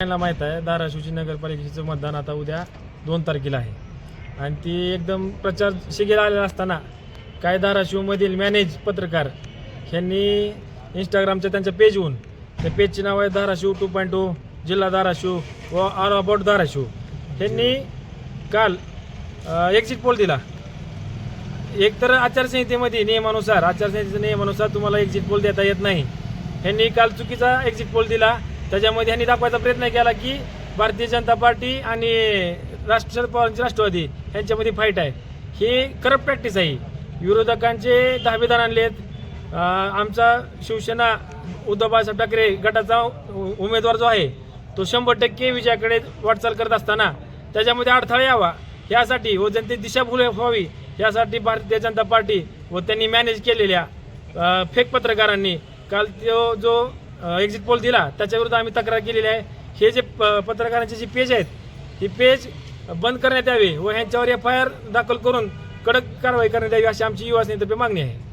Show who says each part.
Speaker 1: सगळ्यांना माहीत आहे धाराशिवची नगरपालिकेचं मतदान आता उद्या दोन तारखेला आहे. आणि ती एकदम प्रचार शिगेला आलेला असताना काय धाराशिवमधील मॅनेज पत्रकार ह्यांनी इंस्टाग्रामच्या त्यांच्या पेजहून त्या पेजचे नाव आहे धाराशिव टू पॉईंट टू जिल्हा धाराशिव व ऑल अबाउट धाराशिव. ह्यांनी काल एक्झिट पोल दिला. एक तर आचारसंहितेमध्ये नियमानुसार आचारसंहितेच्या नियमानुसार तुम्हाला एक्झिट पोल देता येत नाही. ह्यांनी काल चुकीचा एक्झिट पोल दिला. त्याच्यामध्ये यांनी दाखवायचा प्रयत्न केला की भारतीय जनता पार्टी आणि राष्ट्र शरद पवारांची राष्ट्रवादी यांच्यामध्ये फाईट आहे. ही करप्ट प्रॅक्टिस आहे. विरोधकांचे दहावेदार आणलेत आमचा शिवसेना उद्धव बाळासाहेब ठाकरे गटाचा उ- उमेदवार जो आहे तो शंभर टक्के विजयाकडे वाटचाल करत असताना त्याच्यामध्ये अडथळा यावा. यासाठी व जनतेची दिशाभूल व्हावी यासाठी भारतीय जनता पार्टी व त्यांनी मॅनेज केलेल्या फेक पत्रकारांनी काल तो जो एक्झिट पोल दिला. त्याच्याविरुद्ध आम्ही तक्रार केलेली आहे. हे जे प- पत्रकारांचे जे पेज आहेत ही पेज बंद करण्यात यावे व ह्यांच्यावर एफ आय आर दाखल करून कडक कारवाई करण्यात यावी अशी आमची युवा नेतृत्व मागणी आहे.